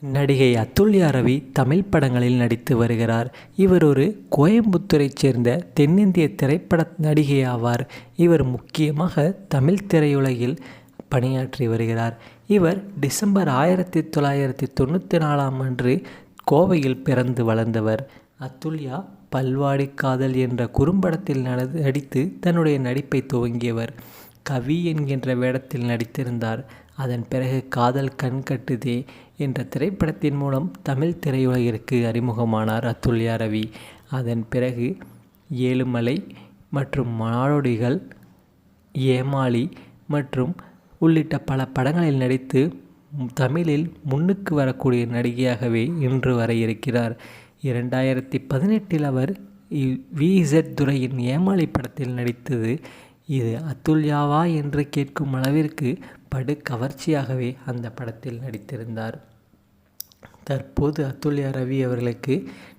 நடிகை அத்துல்யா ரவி தமிழ் படங்களில் நடித்து வருகிறார். இவர் ஒரு கோயம்புத்தூரைச் சேர்ந்த தென்னிந்திய திரைப்பட நடிகை ஆவார் இவர் முக்கியமாக தமிழ் திரையுலகில் பணியாற்றி வருகிறார். இவர் டிசம்பர் ஆயிரத்தி தொள்ளாயிரத்தி தொண்ணூற்றி நாலாம் அன்று கோவையில் பிறந்து வளர்ந்தவர். அத்துல்யா பல்வாடி காதல் என்ற குறும்படத்தில் நடித்து தன்னுடைய நடிப்பை துவங்கியவர். கவி என்கின்ற வேடத்தில் நடித்திருந்தார். அதன் பிறகு காதல் கண் கட்டுதே என்ற திரைப்படத்தின் மூலம் தமிழ் திரையுலகிற்கு அறிமுகமானார் அத்துல்யா ரவி. அதன் பிறகு ஏழுமலை மற்றும் நாடோடிகள் ஏமாளி மற்றும் உள்ளிட்ட பல படங்களில் நடித்து தமிழில் முன்னுக்கு வரக்கூடிய நடிகையாகவே இன்று வரை இருக்கிறார். இரண்டாயிரத்தி பதினெட்டில் அவர் விஇசட் துறையின் ஏமாளி படத்தில் நடித்தது இது அத்துல்யாவா என்று கேட்கும் அளவிற்கு படு கவர்ச்சியாகவே அந்த படத்தில் நடித்திருந்தார். தற்போது அத்துல்யா ரவி அவர்களுக்கு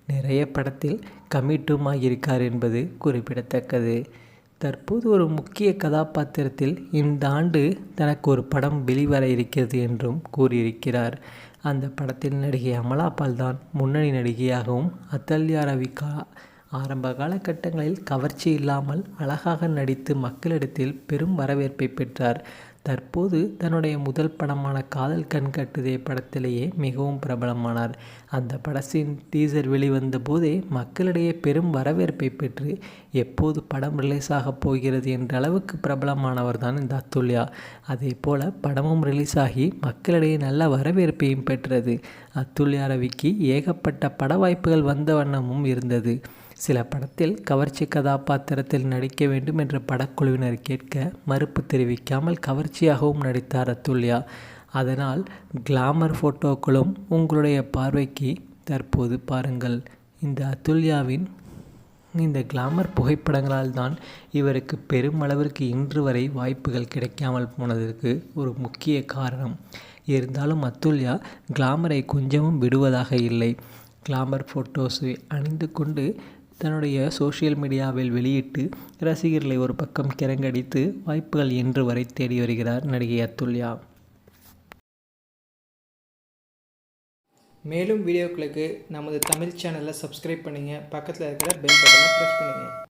நிறைய படத்தில் கமிட்டுமாயிருக்கார் என்பது குறிப்பிடத்தக்கது. தற்போது ஒரு முக்கிய கதாபாத்திரத்தில் இந்த ஆண்டு தனக்கு ஒரு படம் வெளிவர இருக்கிறது என்றும் கூறியிருக்கிறார். அந்த படத்தில் நடிகை அமலாபால் தான் முன்னணி நடிகையாகவும் அத்தல்யா ரவி கா ஆரம்ப காலகட்டங்களில் கவர்ச்சி இல்லாமல் அழகாக நடித்து மக்களிடத்தில் பெரும் வரவேற்பை பெற்றார். தற்போது தன்னுடைய முதல் படமான காதல் கண் கட்டுதே படத்திலேயே மிகவும் பிரபலமானார். அந்த படத்தின் டீசர் வெளிவந்த போதே மக்களிடையே பெரும் வரவேற்பை பெற்று எப்போது படம் ரிலீஸ் ஆகப் போகிறது என்ற அளவுக்கு பிரபலமானவர் தான் இந்த அத்துல்யா. அதே போல படமும் ரிலீஸ் ஆகி மக்களிடையே நல்ல வரவேற்பையும் பெற்றது. அத்துல்யா ரவிக்கு ஏகப்பட்ட பட வாய்ப்புகள் வந்த வண்ணமும் இருந்தது. சில படத்தில் கவர்ச்சி கதாபாத்திரத்தில் நடிக்க வேண்டும் என்று படக்குழுவினர் கேட்க மறுப்பு தெரிவிக்காமல் கவர்ச்சியாகவும் நடித்தார் அத்துல்யா அதனால் கிளாமர் ஃபோட்டோக்களும் உங்களுடைய பார்வைக்கு தற்போது பாருங்கள். இந்த அத்துல்யாவின் இந்த கிளாமர் புகைப்படங்களால் தான் இவருக்கு பெருமளவிற்கு இன்று வரை வாய்ப்புகள் கிடைக்காமல் போனதற்கு ஒரு முக்கிய காரணம். இருந்தாலும் அத்துல்யா கிளாமரை கொஞ்சமும் விடுவதாக இல்லை. கிளாமர் ஃபோட்டோஸை அணிந்து கொண்டு தன்னுடைய சோஷியல் மீடியாவில் வெளியிட்டு ரசிகர்களை ஒரு பக்கம் கிறங்கடித்து வாய்ப்புகள் என்று வரை தேடி வருகிறார் நடிகை அத்துல்யா மேலும் வீடியோக்களுக்கு நமது தமிழ் சேனலை சப்ஸ்கிரைப் பண்ணுங்கள் பக்கத்தில் இருக்கிற பெல் பட்டனை ப்ரெஸ் பண்ணுங்கள்